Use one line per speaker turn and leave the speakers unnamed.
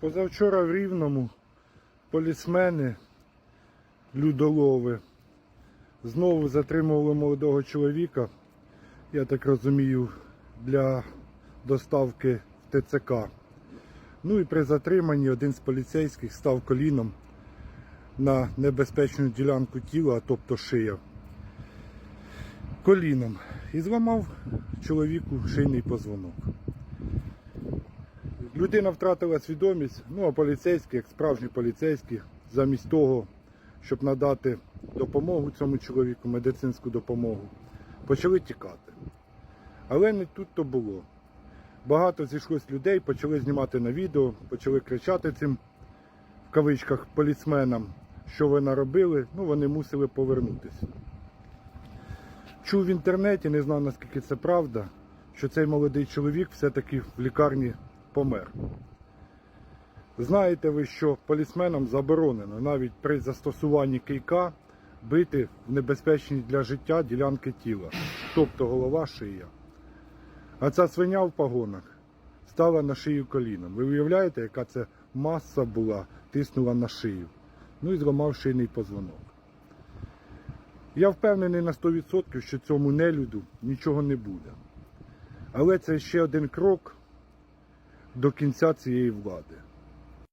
Позавчора в Рівному полісмени, людолови, знову затримували молодого чоловіка, я так розумію, для доставки в ТЦК. Ну і при затриманні один з поліцейських став коліном на небезпечну ділянку тіла, тобто шия. Коліном. І зламав чоловіку шийний позвонок. Людина втратила свідомість, ну а поліцейські, як справжні поліцейські, замість того, щоб надати допомогу цьому чоловіку, медицинську допомогу, почали тікати. Але не тут то було. Багато зійшлось людей, почали знімати на відео, почали кричати цим в кавичках полісменам, що ви наробили, ну вони мусили повернутися. Чув в інтернеті, не знав наскільки це правда, що цей молодий чоловік все-таки в лікарні помер. Знаєте ви, що полісменам заборонено навіть при застосуванні кийка бити в небезпечні для життя ділянки тіла, тобто голова шия. А ця свиня в погонах стала на шию коліном. Ви уявляєте, яка це маса була, тиснула на шию. Ну і зламав шийний позвонок. Я впевнений на 100%, що цьому нелюду нічого не буде. Але це ще один крок до кінця цієї влади.